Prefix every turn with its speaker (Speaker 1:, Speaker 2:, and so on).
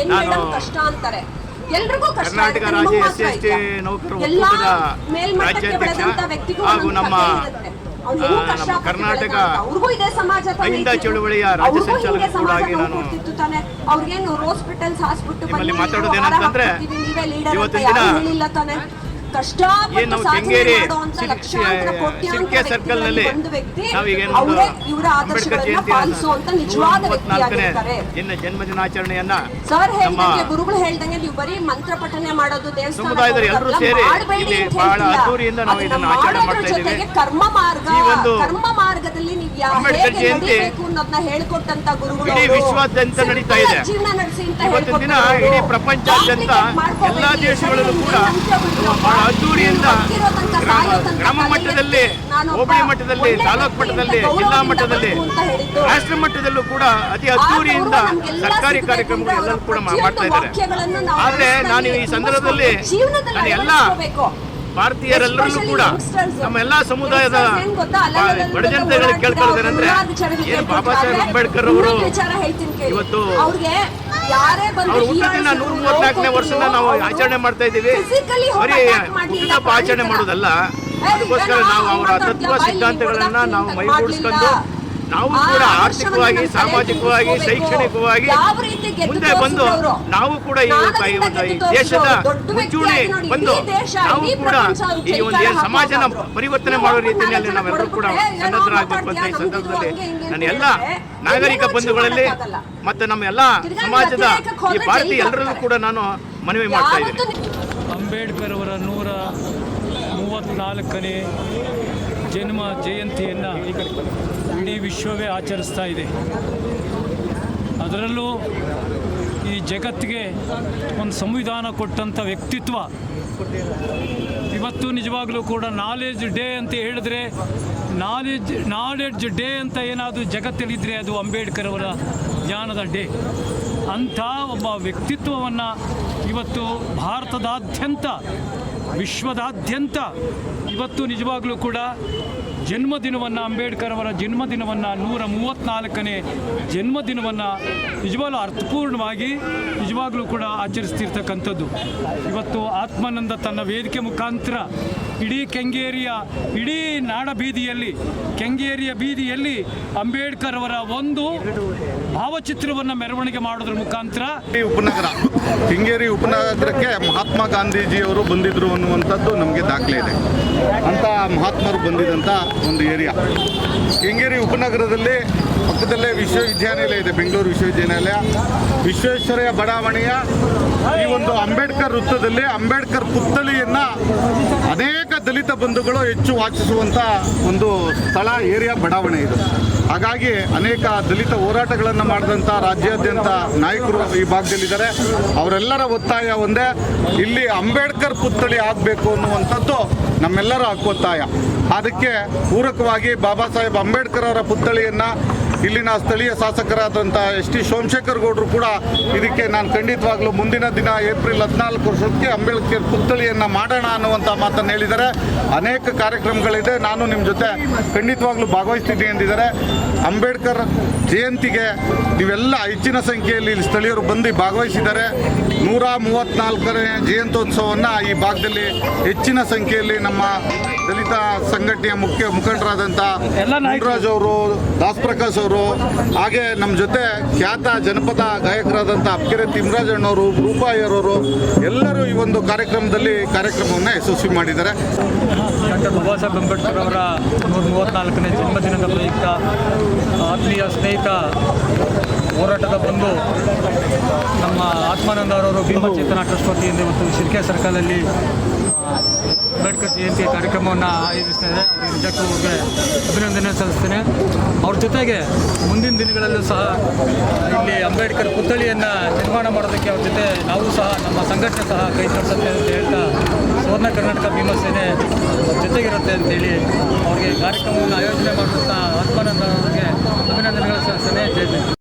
Speaker 1: ಏನ್ ಮೇಡಮ್ ಕಷ್ಟ ಅಂತಾರೆ? ಎಲ್ರಿಗೂ ಕಷ್ಟ
Speaker 2: ಕರ್ನಾಟಕ ರಾಜ್ಯ ಎಸ್ ಸಿ ಎಸ್ ಟಿ. ನೌಕರರ ಒಕ್ಕೂಟದ ರಾಜ್ಯಾಧ್ಯಕ್ಷ ಹಾಗೂ ನಮ್ಮ ನಮ್ಮ ಕರ್ನಾಟಕ ಅಹಿಂದ. ಚಳುವಳಿಯ ರಾಜ್ಯ ಸಂಚಾಲಕ ಕೂಡ ಆಗಿ ನಾನು
Speaker 1: ಕೊಡ್ತಿತ್ತು ಅವ್ರಿಗೇನು ಹಾಸ್ಪಿಟಲ್ಸ್ ಹಾಸ್ಬಿಟ್ಟು
Speaker 2: ನಿಮ್ಮಲ್ಲಿ ಮಾತಾಡೋದು ಏನಂತಂದ್ರೆ, ಇವತ್ತಿನ ದಿನ
Speaker 1: ಕಷ್ಟಪಟ್ಟು ಸಾಧನೆ ಮಾಡುವಂತ ಲಕ್ಷಾಂತರ ಕೋಟ್ಯಾಂತರ
Speaker 2: ಸರ್ಕಲ್ನಲ್ಲಿ
Speaker 1: ಒಂದು ವ್ಯಕ್ತಿ
Speaker 2: ನಾವೀಗೇನು
Speaker 1: ಅವರೇ ಇವರ ಆದರ್ಶಗಳನ್ನ ಪಾಲಿಸುವಂತ ನಿಜವಾದ ವ್ಯಕ್ತಿಯಾಗಿರ್ತಾರೆ
Speaker 2: ಇನ್ನು ಜನ್ಮದಿನಾಚರಣೆಯನ್ನ
Speaker 1: ಸರ್
Speaker 2: ನಮ್ಮ
Speaker 1: ಹೇಳ್ದಂಗೆ ಗುರುಗಳು ಹೇಳ್ದಂಗೆ ನೀವು ಬರೀ ಮಂತ್ರ ಪಠನೆ ಮಾಡೋದು ದೇವಸ್ಥಾನ
Speaker 2: ಸಮುದಾಯದವರು ಎಲ್ಲರೂ ಸೇರಿ ಇಲ್ಲಿ ಬಹಳ ಅದ್ದೂರಿಯಿಂದ ನಾವು ಇದನ್ನ ಆಚರಣೆ ಮಾಡ್ತಾ.
Speaker 1: ಜೊತೆಗೆ ಕರ್ಮ ಮಾರ್ಗ ಕರ್ಮ ಮಾರ್ಗದಲ್ಲಿ ನೀವು ಹೇಗೆ ನಡಿಬೇಕು ಅನ್ನೋದನ್ನ ಹೇಳ್ಕೊಟ್ಟಂತ ಗುರುಗಳು.
Speaker 2: ವಿಶ್ವಾದ್ಯಂತ ನಡೀತಾ ಇದೆ.
Speaker 1: ಜೀವನ ನಡೆಸಿ ಅಂತ.
Speaker 2: ಇಡೀ ಪ್ರಪಂಚಾದ್ಯಂತ ಎಲ್ಲಾ ದೇಶಗಳಲ್ಲೂ ಕೂಡ ಅದ್ದೂರಿಯಿಂದ ಗ್ರಾಮ ಮಟ್ಟದಲ್ಲಿ ಹೋಬಳಿ ಮಟ್ಟದಲ್ಲಿ ತಾಲೂಕು ಮಟ್ಟದಲ್ಲಿ ಜಿಲ್ಲಾ ಮಟ್ಟದಲ್ಲಿ ರಾಷ್ಟ್ರ ಮಟ್ಟದಲ್ಲೂ ಕೂಡ ಅತಿ ಅದ್ದೂರಿಯಿಂದ ಸರ್ಕಾರಿ
Speaker 1: ಕಾರ್ಯಕ್ರಮಗಳೆಲ್ಲ
Speaker 2: ಕಾರ್ಯಕ್ರಮಗಳು
Speaker 1: ಅಂದ್ರೆ
Speaker 2: ಎಲ್ಲರೂ ಕೂಡ ಮಾಡ್ತಾ ಇದ್ದಾರೆ. ಆದ್ರೆ ನಾನು ಈ ಸಂದರ್ಭದಲ್ಲಿ ನಾನು ಎಲ್ಲ
Speaker 1: ಭಾರತೀಯರೆಲ್ಲರಲ್ಲೂ
Speaker 2: ಭಾರತೀಯರೆಲ್ಲರೂ ಕೂಡ ನಮ್ಮ ಎಲ್ಲಾ ಸಮುದಾಯದ ಬಡ ಜನತೆಗಳಿಗೆ
Speaker 1: ಕೇಳ್ತಾ ಇದ್ದಾರೆ
Speaker 2: ಏನು ಬಾಬಾ ಸಾಹೇಬ್ ಅಂಬೇಡ್ಕರ್ ಅವರು. ಇವತ್ತು
Speaker 1: ಯಾರೇ
Speaker 2: ನೂರ ಮೂವತ್ನಾಲ್ಕನೇ ವರ್ಷನ ನಾವು ಆಚರಣೆ ಮಾಡ್ತಾ ಇದ್ದೀವಿ. ಬರೀ ಹುಟ್ಟಿದಬ್ಬ ಆಚರಣೆ ಮಾಡೋದಲ್ಲ. ಅದಕ್ಕೋಸ್ಕರ ನಾವು ಅವರ ತತ್ವ ಸಿದ್ಧಾಂತಗಳನ್ನ ನಾವು. ಮೈಗೂಡಿಸ್ಕೊಂಡು ನಾವು ಕೂಡ ಆರ್ಥಿಕವಾಗಿ ಸಾಮಾಜಿಕವಾಗಿ ಶೈಕ್ಷಣಿಕವಾಗಿ ಮುಂದೆ ಬಂದು? ನಾವು ಕೂಡ ಈ ಈ ಒಂದು ಈ ದೇಶದ ಮುಂಚೂಣಿ ಬಂದು
Speaker 1: ದೇಶ,
Speaker 2: ನಾವು ಕೂಡ ಈ ಒಂದು
Speaker 1: ಏನು
Speaker 2: ಸಮಾಜನ ಪರಿವರ್ತನೆ
Speaker 1: ಮಾಡುವ
Speaker 2: ಮಾಡೋ ರೀತಿಯಲ್ಲಿ ನಾವೆಲ್ಲರೂ ಕೂಡ ಸನ್ನದ್ಧರಾಗಬೇಕು ಅಂತ ಈ ಸಂದರ್ಭದಲ್ಲಿ
Speaker 1: ನನ್ನ
Speaker 2: ನಾನು ಎಲ್ಲ ನಾಗರಿಕ ಬಂಧುಗಳಲ್ಲಿ ಮತ್ತು ನಮ್ಮ ಎಲ್ಲ ಸಮಾಜದ ಈ ಭಾರತೀಯ ಎಲ್ಲರಲ್ಲೂ ಕೂಡ ನಾನು ಮನವಿ ಮಾಡ್ತಾ ಇದ್ದೀನಿ.
Speaker 3: ಅಂಬೇಡ್ಕರ್ ಅವರ ನೂರ ಮೂವತ್ತ್ನಾಲ್ಕನೇ ಜನ್ಮ ಜಯಂತಿಯನ್ನು ಇಡೀ ವಿಶ್ವವೇ ಆಚರಿಸ್ತಾ ಇದೆ. ಅದರಲ್ಲೂ ಈ ಜಗತ್ತಿಗೆ ಒಂದು ಸಂವಿಧಾನ ಕೊಟ್ಟಂಥ ವ್ಯಕ್ತಿತ್ವ ಇವತ್ತು ನಿಜವಾಗಲೂ ಕೂಡ ನಾಲೆಜ್ ಡೇ ಅಂತ ಹೇಳಿದ್ರೆ ನಾಲೆಜ್ ನಾಲೆಡ್ಜ್ ಡೇ ಅಂತ ಏನಾದರೂ ಜಗತ್ತಲ್ಲಿದ್ದರೆ ಅದು ಅಂಬೇಡ್ಕರ್ ಅವರ ಜ್ಞಾನದ ಡೇ ಅಂಥ ಒಬ್ಬ ವ್ಯಕ್ತಿತ್ವವನ್ನು ಇವತ್ತು ಭಾರತದಾದ್ಯಂತ, ವಿಶ್ವದಾದ್ಯಂತ ಇವತ್ತು ನಿಜವಾಗಲೂ ಕೂಡ ಜನ್ಮದಿನವನ್ನು ಅಂಬೇಡ್ಕರ್ ಅವರ ಜನ್ಮದಿನವನ್ನು ನೂರ ಮೂವತ್ತ್ನಾಲ್ಕನೇ ಜನ್ಮದಿನವನ್ನು ನಿಜವಾಗ್ಲೂ ಅರ್ಥಪೂರ್ಣವಾಗಿ ನಿಜವಾಗ್ಲೂ ಕೂಡ ಆಚರಿಸ್ತಿರ್ತಕ್ಕಂಥದ್ದು. ಇವತ್ತು ಆತ್ಮಾನಂದ ತನ್ನ ವೇದಿಕೆ ಮುಖಾಂತರ ಇಡೀ ಕೆಂಗೇರಿಯ, ಇಡೀ ನಾಡ ಬೀದಿಯಲ್ಲಿ ಕೆಂಗೇರಿಯ ಬೀದಿಯಲ್ಲಿ ಅಂಬೇಡ್ಕರ್ ಅವರ ಒಂದು ಭಾವಚಿತ್ರವನ್ನು ಮೆರವಣಿಗೆ ಮಾಡೋದ್ರ ಮುಖಾಂತರ
Speaker 4: ಉಪನಗರ. ಕೆಂಗೇರಿ ಉಪನಗರಕ್ಕೆ ಮಹಾತ್ಮ ಗಾಂಧೀಜಿಯವರು ಬಂದಿದ್ರು ಅನ್ನುವಂಥದ್ದು ನಮಗೆ ದಾಖಲೆ ಇದೆ. ಅಂತ ಮಹಾತ್ಮರು ಬಂದಿದ್ದಂಥ ಒಂದು ಏರಿಯಾ. ಕೆಂಗೇರಿ ಉಪನಗರದಲ್ಲಿ ಪಕ್ಕದಲ್ಲೇ ವಿಶ್ವವಿದ್ಯಾನಿಲಯ ಇದೆ, ಬೆಂಗಳೂರು ವಿಶ್ವವಿದ್ಯಾನಿಲಯ. ವಿಶ್ವೇಶ್ವರಯ್ಯ ಬಡಾವಣೆಯ ಈ ಒಂದು ಅಂಬೇಡ್ಕರ್ ವೃತ್ತದಲ್ಲಿ ಅಂಬೇಡ್ಕರ್ ಪುತ್ಥಳಿಯನ್ನ ಅನೇಕ ದಲಿತ ಬಂಧುಗಳು ಹೆಚ್ಚು ವಾಚಿಸುವಂಥ ಒಂದು ಸ್ಥಳ, ಏರಿಯಾ, ಬಡಾವಣೆ ಇದು. ಹಾಗಾಗಿ ಅನೇಕ ದಲಿತ ಹೋರಾಟಗಳನ್ನು ಮಾಡಿದಂಥ ರಾಜ್ಯಾದ್ಯಂತ ನಾಯಕರು ಈ ಭಾಗದಲ್ಲಿದ್ದಾರೆ. ಅವರೆಲ್ಲರ ಒತ್ತಾಯ ಒಂದೇ, ಇಲ್ಲಿ ಅಂಬೇಡ್ಕರ್ ಪುತ್ಥಳಿ ಆಗಬೇಕು ಅನ್ನುವಂಥದ್ದು ನಮ್ಮೆಲ್ಲರ ಹಕ್ಕೊತ್ತಾಯ. ಅದಕ್ಕೆ ಪೂರಕವಾಗಿ ಬಾಬಾ ಸಾಹೇಬ್ ಅಂಬೇಡ್ಕರ್ ಅವರ ಪುತ್ಥಳಿಯನ್ನು ಇಲ್ಲಿನ ಸ್ಥಳೀಯ ಶಾಸಕರಾದಂಥ ಎಸ್ ಟಿ ಸೋಮಶೇಖರ್ ಗೌಡರು ಕೂಡ ಇದಕ್ಕೆ ನಾನು ಖಂಡಿತವಾಗ್ಲೂ ಮುಂದಿನ ದಿನ ಏಪ್ರಿಲ್ ಹದಿನಾಲ್ಕು ವರ್ಷಕ್ಕೆ ಅಂಬೇಡ್ಕರ್ ಪುತ್ಥಳಿಯನ್ನು ಮಾಡೋಣ ಅನ್ನುವಂಥ ಮಾತನ್ನು ಹೇಳಿದ್ದಾರೆ. ಅನೇಕ ಕಾರ್ಯಕ್ರಮಗಳಿದೆ. ನಾನು ನಿಮ್ಮ ಜೊತೆ ಖಂಡಿತವಾಗ್ಲೂ ಭಾಗವಹಿಸ್ತಿದ್ದೀನಿ ಎಂದಿದ್ದಾರೆ. ಅಂಬೇಡ್ಕರ್ ಜಯಂತಿಗೆ ನೀವೆಲ್ಲ ಹೆಚ್ಚಿನ ಸಂಖ್ಯೆಯಲ್ಲಿ ಇಲ್ಲಿ ಸ್ಥಳೀಯರು ಬಂದು ಭಾಗವಹಿಸಿದ್ದಾರೆ. ನೂರ ಮೂವತ್ನಾಲ್ಕನೇ ಜಯಂತ್ಯೋತ್ಸವವನ್ನು ಈ ಭಾಗದಲ್ಲಿ ಹೆಚ್ಚಿನ ಸಂಖ್ಯೆಯಲ್ಲಿ ನಮ್ಮ ದಲಿತ ಸಂಘಟನೆಯ ಮುಖ್ಯ ಮುಖಂಡರಾದಂಥ ನಾಗರಾಜ್. ಅವರು ದಾಸ್ ಪ್ರಕಾಶ್ ಅವರು ಹಾಗೆ ನಮ್ಮ ಜೊತೆ ಖ್ಯಾತ ಜನಪದ ಗಾಯಕರಾದಂಥ ಅಪ್ಕೆರೆ ತಿಮರಾಜಣ್ಣವರು ರೂಪಾಯರವರು ಎಲ್ಲರೂ ಈ ಒಂದು ಕಾರ್ಯಕ್ರಮದಲ್ಲಿ ಕಾರ್ಯಕ್ರಮವನ್ನು ಯಶಸ್ವಿ ಮಾಡಿದ್ದಾರೆ
Speaker 5: ಡಾಕ್ಟರ್ ಬಾಬಾ ಸಾಹೇಬ್ ಅಂಬೇಡ್ಕರ್ ಅವರ ನೂರ ಮೂವತ್ತ್ನಾಲ್ಕನೇ ಜನ್ಮದಿನದ ಪ್ರಯುಕ್ತ ಆತ್ಮೀಯ ಸ್ನೇಹಿತ ಹೋರಾಟದ ಬಂದು ನಮ್ಮ ಆತ್ಮಾನಂದ ಅವರವರು ಭೀಮಚೇತನ ಟ್ರಸ್ಟ್ ವತಿಯಿಂದ ಇವತ್ತು ಶಿರ್ಕೆ ಸರ್ಕಲಲ್ಲಿ ಅಂಬೇಡ್ಕರ್ ಜಯಂತಿ ಕಾರ್ಯಕ್ರಮವನ್ನು ಆಯೋಜಿಸ್ತಾ ಇದೆ. ಅವರಿಗೆ ನಿಜಕ್ಕೂ ಅವ್ರಿಗೆ ಅಭಿನಂದನೆ ಸಲ್ಲಿಸ್ತೇನೆ. ಅವ್ರ ಜೊತೆಗೆ ಮುಂದಿನ ದಿನಗಳಲ್ಲೂ ಸಹ ಇಲ್ಲಿ ಅಂಬೇಡ್ಕರ್ ಪುತ್ಥಳಿಯನ್ನು ನಿರ್ಮಾಣ ಮಾಡೋದಕ್ಕೆ ಅವ್ರ ಜೊತೆ ನಾವು ಸಹ ನಮ್ಮ ಸಂಘಟನೆ ಸಹ ಕೈ ಜೋಡಿಸುತ್ತೆ ಅಂತ ಹೇಳ್ತಾ ಸುವರ್ಣ ಕರ್ನಾಟಕ ಭೀಮಸೇನೆ ಅವ್ರ ಜೊತೆಗಿರುತ್ತೆ ಅಂತೇಳಿ ಅವ್ರಿಗೆ ಕಾರ್ಯಕ್ರಮವನ್ನು ಆಯೋಜನೆ ಮಾಡುವಂಥ ಆತ್ಮಾನಂದ ಅವರಿಗೆ ಅಭಿನಂದನೆಗಳು ಸಲ್ಲಿಸ್ತೇನೆ. ಜಯ